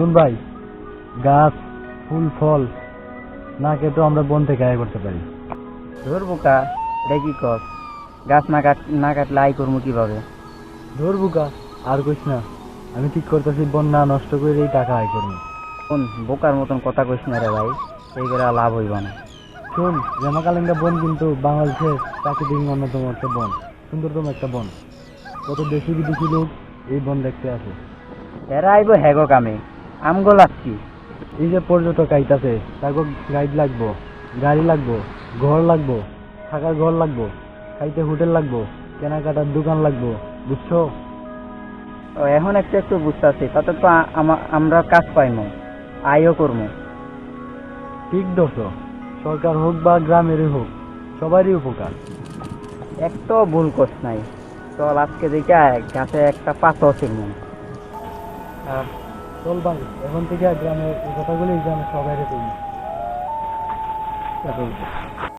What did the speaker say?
শুন ভাই গাছ ফুল ফল না কেটে আমরা বন থেকে আয় করতে পারি। ধর বোকা এটা কি কস গাছ না কাট না কাটলে আয় করব কীভাবে? ধর বোকা আর কইস না আমি ঠিক করতেছি বন না নষ্ট করে এই টাকা আয় করব। কোন বোকার মতন কথা কইস না রে ভাই এই করে লাভ হইব না। শোন জামাকালিঙ্গা বন কিন্তু বাংলাদেশের প্রাকৃতিক অন্যতম একটা বন সুন্দরতম একটা বন। কত দেশি বিদেশি লোক এই বন দেখতে আসে। এরা আইব হেগো কামে। আমগো লাগছি এই যে পর্যটক আইতাছে তাকে গাইড লাগবো গাড়ি লাগবো ঘর লাগবো থাকার ঘর লাগবো খাইতে হোটেল লাগবো কেনাকাটার দোকান লাগবো বুঝছ? ও এখন একটু একটু বুঝতেছি তাতে তো আমরা কাজ পাইমো আয়ও করব ঠিক দোষ সরকার হোক বা গ্রামেরই হোক সবারই উপকার। একটু ভুল করছ নাই চল আজকে দেখে গাছে একটা পাথর ছিলমু চল ভাই এখন থেকে গ্রামের কথাগুলি গ্রামের সবাই করি